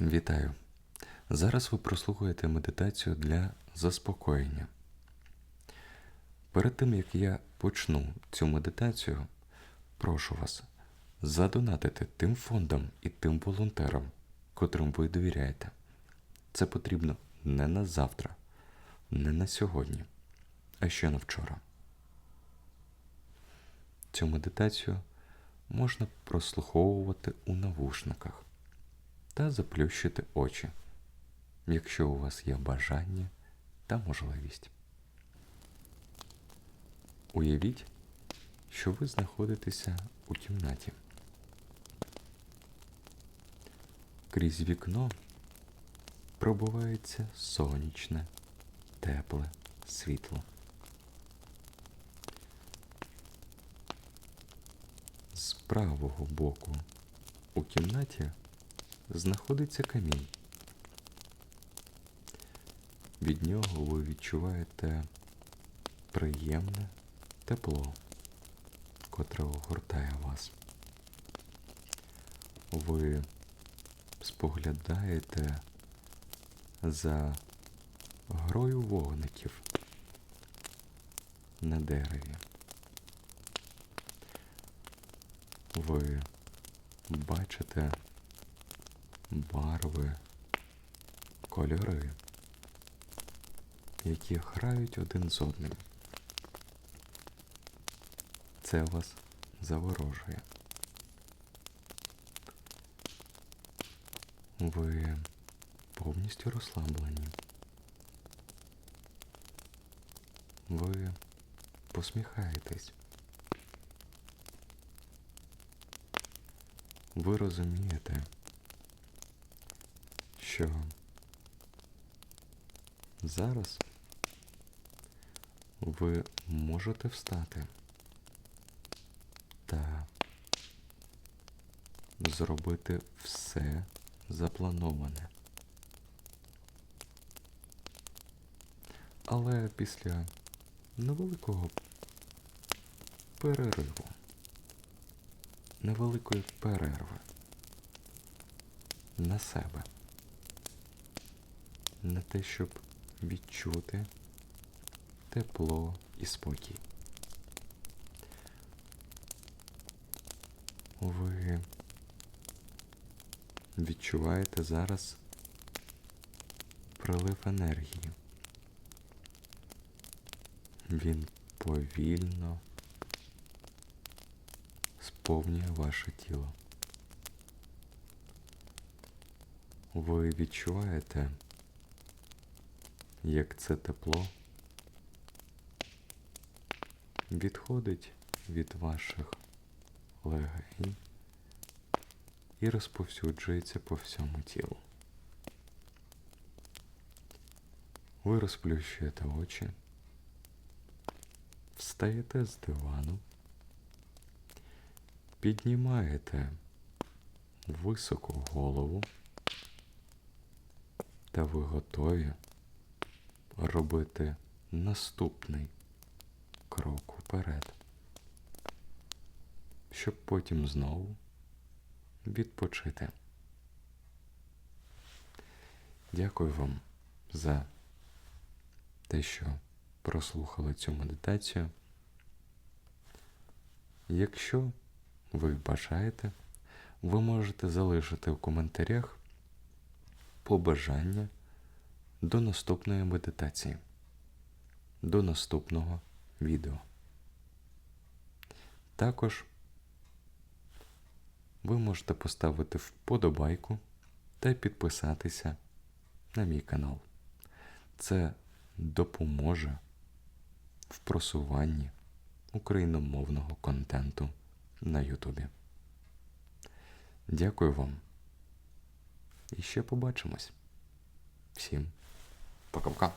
Вітаю! Зараз ви прослухаєте медитацію для заспокоєння. Перед тим як я почну цю медитацію, прошу вас задонатити тим фондам і тим волонтерам, котрим ви довіряєте. Це потрібно не на завтра, не на сьогодні, а ще на вчора. Цю медитацію можна прослуховувати у навушниках та заплющити очі, якщо у вас є бажання та можливість. Уявіть, що ви знаходитеся у кімнаті. Крізь вікно пробувається сонячне, тепле світло. З правого боку у кімнаті знаходиться камінь. Від нього ви відчуваєте приємне тепло, котре огортає вас. Ви споглядаєте за грою вогників на дереві. Ви бачите барви, кольори, які грають один з одним. Це вас заворожує. Ви повністю розслаблені. Ви посміхаєтесь. Ви розумієте, що зараз ви можете встати та зробити все заплановане. Але після невеликого перериву, невеликої перерви на себе на те, щоб відчути тепло і спокій. Ви відчуваєте зараз прилив енергії. Він повільно сповнює ваше тіло. Ви відчуваєте, як це тепло відходить від ваших легень і розповсюджується по всьому тілу. Ви розплющуєте очі, встаєте з дивану, піднімаєте високо голову, та ви готові робити наступний крок уперед, щоб потім знову відпочити. Дякую вам за те, що прослухали цю медитацію. Якщо ви бажаєте, ви можете залишити в коментарях побажання до наступної медитації, до наступного відео. Також ви можете поставити вподобайку та підписатися на мій канал. Це допоможе в просуванні україномовного контенту на Ютубі. Дякую вам. І ще побачимось. Всім пока-пока.